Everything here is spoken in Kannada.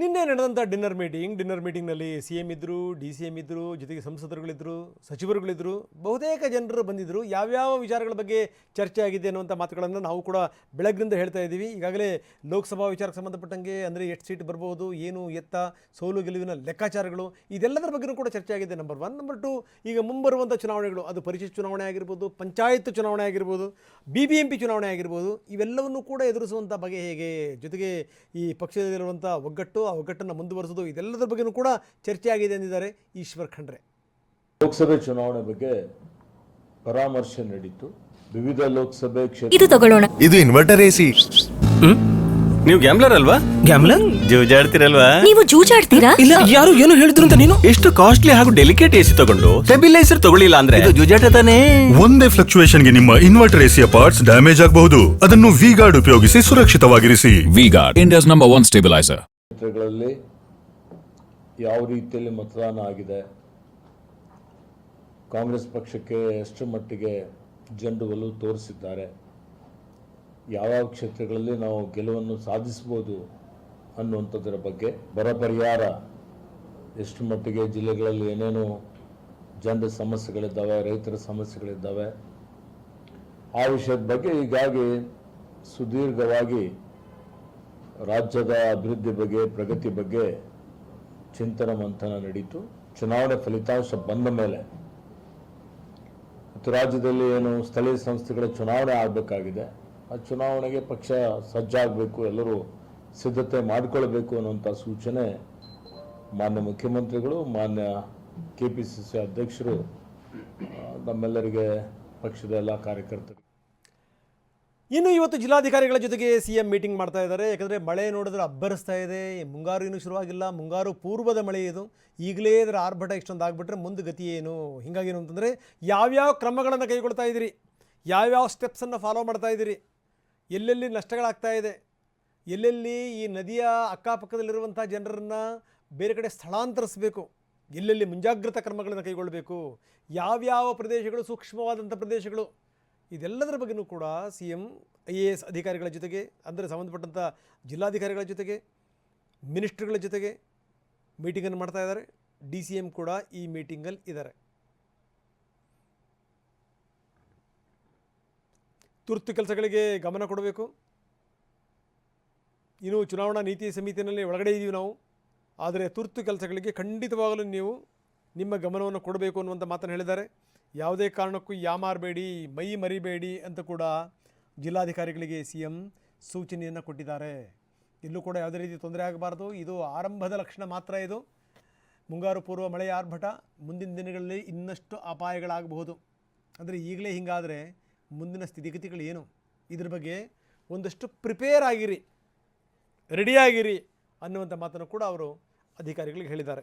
ನಿನ್ನೆ ನಡೆದಂಥ ಡಿನ್ನರ್ ಮೀಟಿಂಗ್ ಡಿನ್ನರ್ ಮೀಟಿಂಗ್ನಲ್ಲಿ ಸಿ ಎಂ ಇದ್ದರು ಡಿ ಸಿ ಎಂ ಇದ್ದರು ಜೊತೆಗೆ ಸಂಸದರುಗಳಿದ್ದರು ಸಚಿವರುಗಳಿದ್ದರು ಬಹುತೇಕ ಜನರು ಬಂದಿದ್ದರು ಯಾವ್ಯಾವ ವಿಚಾರಗಳ ಬಗ್ಗೆ ಚರ್ಚೆ ಆಗಿದೆ ಅನ್ನುವಂಥ ಮಾತುಗಳನ್ನು ನಾವು ಕೂಡ ಬೆಳಗ್ಗಿನಿಂದ ಹೇಳ್ತಾ ಇದ್ದೀವಿ. ಈಗಾಗಲೇ ಲೋಕಸಭಾ ವಿಚಾರಕ್ಕೆ ಸಂಬಂಧಪಟ್ಟಂಗೆ ಅಂದರೆ ಎಷ್ಟು ಸೀಟ್ ಬರ್ಬೋದು, ಏನು ಎತ್ತ, ಸೋಲು ಗೆಲುವಿನ ಲೆಕ್ಕಾಚಾರಗಳು, ಇದೆಲ್ಲದರ ಬಗ್ಗೆಯೂ ಕೂಡ ಚರ್ಚೆ ಆಗಿದೆ ನಂಬರ್ ಒನ್ ನಂಬರ್ ಟು ಈಗ ಮುಂಬರುವಂಥ ಚುನಾವಣೆಗಳು, ಅದು ಪರಿಷತ್ ಚುನಾವಣೆ ಆಗಿರ್ಬೋದು, ಪಂಚಾಯತ್ ಚುನಾವಣೆ ಆಗಿರ್ಬೋದು ಬಿ ಬಿ ಎಂ ಪಿ ಚುನಾವಣೆ ಆಗಿರ್ಬೋದು, ಇವೆಲ್ಲವನ್ನು ಕೂಡ ಎದುರಿಸುವಂಥ ಬಗೆ ಹೇಗೆ? ಜೊತೆಗೆ ಈ ಪಕ್ಷದಲ್ಲಿರುವಂಥ ಒಗ್ಗಟ್ಟು ಆ ಒಗ್ಗಟ್ಟನ್ನು ಮುಂದುವರಿಸೋದು ಇದೆಲ್ಲದರ ಬಗ್ಗೆಯೂ ಕೂಡ ಚರ್ಚೆ ಆಗಿದೆ ಎಂದಿದ್ದಾರೆ ಈಶ್ವರ್ ಖಂಡ್ರೆ. ಲೋಕಸಭೆ ಚುನಾವಣೆ ಬಗ್ಗೆ ಪರಾಮರ್ಶೆ ನಡೀತು. ವಿವಿಧ ಲೋಕಸಭೆ ಕ್ಷೇತ್ರ ಇದು ತಗೊಳ್ಳೋಣ. ಇದು ಇನ್ವರ್ಟರ್ ಎಸಿ? ನೀವು ಗ್ಯಾಮ್ಲರ್ ಅಲ್ವಾ? ಗ್ಯಾಮ್ಲರ್ ಜೂಜಾಡ್ತಿರಲ್ವಾ? ನೀವು ಜೂಜಾಡ್ತೀರಾ? ಇಲ್ಲ ಯಾರು ಏನು ಹೇಳಿದ್ರು ಅಂತ ನೀನು? ಎಷ್ಟು ಕಾಸ್ಟ್ಲಿ ಹಾಗೂ ಡೆಲಿಕೇಟ್ ಎಸಿ ತಗೊಂಡು ಸ್ಟೆಬಿಲೈಸರ್ ತಗೊಳ್ಳಿಲ್ಲ ಅಂದ್ರೆ? ಇದು ಜೂಜಾಟ ತಾನೇ? ಒಂದೇ ಫ್ಲಕ್ಚುಯೇಷನ್ಗೆ ನಿಮ್ಮ ಇನ್ವರ್ಟರ್ ಎಸಿಯ ಪಾರ್ಟ್ಸ್ ಡ್ಯಾಮೇಜ್ ಆಗಬಹುದು. ಅದನ್ನು ವಿ ಗಾರ್ಡ್ ಉಪಯೋಗಿಸಿ ಸುರಕ್ಷಿತವಾಗಿರಿಸಿ. V Guard India's number one stabilizer. ಕ್ಷೇತ್ರಗಳಲ್ಲಿ ಯಾವ ರೀತಿಯಲ್ಲಿ ಮತದಾನ ಆಗಿದೆ? ಕಾಂಗ್ರೆಸ್ ಪಕ್ಷಕ್ಕೆ ಎಷ್ಟು ಮಟ್ಟಿಗೆ ಜಂಡು ಒಲವು ತೋರಿಸಿದ್ದಾರೆ? ಯಾವ್ಯಾವ ಕ್ಷೇತ್ರಗಳಲ್ಲಿ ನಾವು ಗೆಲುವನ್ನು ಸಾಧಿಸ್ಬೋದು ಅನ್ನುವಂಥದ್ರ ಬಗ್ಗೆ ಬರ ಪರಿಹಾರ. ಎಷ್ಟು ಮಟ್ಟಿಗೆ ಜಿಲ್ಲೆಗಳಲ್ಲಿ ಏನೇನು ಜನರ ಸಮಸ್ಯೆಗಳಿದ್ದಾವೆ, ರೈತರ ಸಮಸ್ಯೆಗಳಿದ್ದಾವೆ? ಆ ವಿಷಯದ ಬಗ್ಗೆ ಹೀಗಾಗಿ ಸುದೀರ್ಘವಾಗಿ ರಾಜ್ಯದ ಅಭಿವೃದ್ಧಿ ಬಗ್ಗೆ, ಪ್ರಗತಿ ಬಗ್ಗೆ ಚಿಂತನ ಮಂಥನ ನಡೀತು. ಚುನಾವಣೆ ಫಲಿತಾಂಶ ಬಂದ ಮೇಲೆ ಮತ್ತು ರಾಜ್ಯದಲ್ಲಿ ಏನು ಸ್ಥಳೀಯ ಸಂಸ್ಥೆಗಳ ಚುನಾವಣೆ ಆಗಬೇಕಾಗಿದೆ, ಆ ಚುನಾವಣೆಗೆ ಪಕ್ಷ ಸಜ್ಜಾಗಬೇಕು, ಎಲ್ಲರೂ ಸಿದ್ಧತೆ ಮಾಡಿಕೊಳ್ಬೇಕು ಅನ್ನುವಂಥ ಸೂಚನೆ ಮಾನ್ಯ ಮುಖ್ಯಮಂತ್ರಿಗಳು, ಮಾನ್ಯ ಕೆ ಪಿ ಸಿ ಸಿ ಅಧ್ಯಕ್ಷರು ನಮ್ಮೆಲ್ಲರಿಗೆ ಪಕ್ಷದ ಎಲ್ಲ ಕಾರ್ಯಕರ್ತರು ಇನ್ನು ಇವತ್ತು ಜಿಲ್ಲಾಧಿಕಾರಿಗಳ ಜೊತೆಗೆ ಸಿ ಎಂ ಮೀಟಿಂಗ್ ಮಾಡ್ತಾ ಇದ್ದಾರೆ. ಯಾಕಂದರೆ ಮಳೆ ನೋಡಿದ್ರೆ ಅಬ್ಬರಿಸ್ತಾ ಇದೆ. ಮುಂಗಾರು ಇನ್ನೂ ಶುರುವಾಗಿಲ್ಲ. ಮುಂಗಾರು ಪೂರ್ವದ ಮಳೆ ಇದು. ಈಗಲೇ ಇದರ ಆರ್ಭಟ ಇಷ್ಟೊಂದು ಆಗಿಬಿಟ್ರೆ ಮುಂದೆ ಗತಿ ಏನು, ಹಿಂಗಾಗೇನು ಅಂತಂದರೆ ಯಾವ್ಯಾವ ಕ್ರಮಗಳನ್ನು ಕೈಗೊಳ್ತಾ ಇದ್ದೀರಿ? ಯಾವ್ಯಾವ ಸ್ಟೆಪ್ಸನ್ನು ಫಾಲೋ ಮಾಡ್ತಾ ಇದ್ದೀರಿ? ಎಲ್ಲೆಲ್ಲಿ ನಷ್ಟಗಳಾಗ್ತಾ ಇದೆ? ಎಲ್ಲೆಲ್ಲಿ ಈ ನದಿಯ ಅಕ್ಕಪಕ್ಕದಲ್ಲಿರುವಂಥ ಜನರನ್ನು ಬೇರೆ ಕಡೆ ಸ್ಥಳಾಂತರಿಸಬೇಕು? ಎಲ್ಲೆಲ್ಲಿ ಮುಂಜಾಗ್ರತಾ ಕ್ರಮಗಳನ್ನು ಕೈಗೊಳ್ಳಬೇಕು ಯಾವ್ಯಾವ ಪ್ರದೇಶಗಳು ಸೂಕ್ಷ್ಮವಾದಂಥ ಪ್ರದೇಶಗಳು? ಇದೆಲ್ಲದರ ಬಗ್ಗೆನೂ ಕೂಡ C M I A S ಅಧಿಕಾರಿಗಳ ಜೊತೆಗೆ, ಅಂದರೆ ಸಂಬಂಧಪಟ್ಟಂಥ ಜಿಲ್ಲಾಧಿಕಾರಿಗಳ ಜೊತೆಗೆ, ಮಿನಿಸ್ಟ್ರುಗಳ ಜೊತೆಗೆ ಮೀಟಿಂಗನ್ನು ಮಾಡ್ತಾ ಇದ್ದಾರೆ. ಡಿ ಸಿ ಎಂ ಕೂಡ ಈ ಮೀಟಿಂಗಲ್ಲಿ ಇದ್ದಾರೆ. ತುರ್ತು ಕೆಲಸಗಳಿಗೆ ಗಮನ ಕೊಡಬೇಕು. ಇನ್ನು ಚುನಾವಣಾ ನೀತಿ ಸಮಿತಿಯಲ್ಲಿ ಒಳಗಡೆ ಇದ್ದೀವಿ ನಾವು. ಆದರೆ ತುರ್ತು ಕೆಲಸಗಳಿಗೆ ಖಂಡಿತವಾಗಲೂ ನೀವು ನಿಮ್ಮ ಗಮನವನ್ನು ಕೊಡಬೇಕು ಅನ್ನುವಂಥ ಮಾತನ್ನು ಹೇಳಿದ್ದಾರೆ. ಯಾವುದೇ ಕಾರಣಕ್ಕೂ ಯಾಮಾರಬೇಡಿ ಮೈ ಮರಿಬೇಡಿ ಅಂತ ಕೂಡ ಜಿಲ್ಲಾಧಿಕಾರಿಗಳಿಗೆ ಸಿ ಎಂ ಸೂಚನೆಯನ್ನು ಕೊಟ್ಟಿದ್ದಾರೆ. ಇಲ್ಲೂ ಕೂಡ ಯಾವುದೇ ರೀತಿ ತೊಂದರೆ ಆಗಬಾರ್ದು. ಇದು ಆರಂಭದ ಲಕ್ಷಣ ಮಾತ್ರ ಇದು. ಮುಂಗಾರು ಪೂರ್ವ ಮಳೆಯ ಆರ್ಭಟ, ಮುಂದಿನ ದಿನಗಳಲ್ಲಿ ಇನ್ನಷ್ಟು ಅಪಾಯಗಳಾಗಬಹುದು. ಅಂದರೆ ಈಗಲೇ ಹಿಂಗಾದರೆ ಮುಂದಿನ ಸ್ಥಿತಿಗತಿಗಳು ಏನು? ಇದ್ರ ಬಗ್ಗೆ ಒಂದಷ್ಟು ಪ್ರಿಪೇರ್ ಆಗಿರಿ ರೆಡಿಯಾಗಿರಿ ಅನ್ನುವಂಥ ಮಾತನ್ನು ಕೂಡ ಅವರು ಅಧಿಕಾರಿಗಳಿಗೆ ಹೇಳಿದ್ದಾರೆ.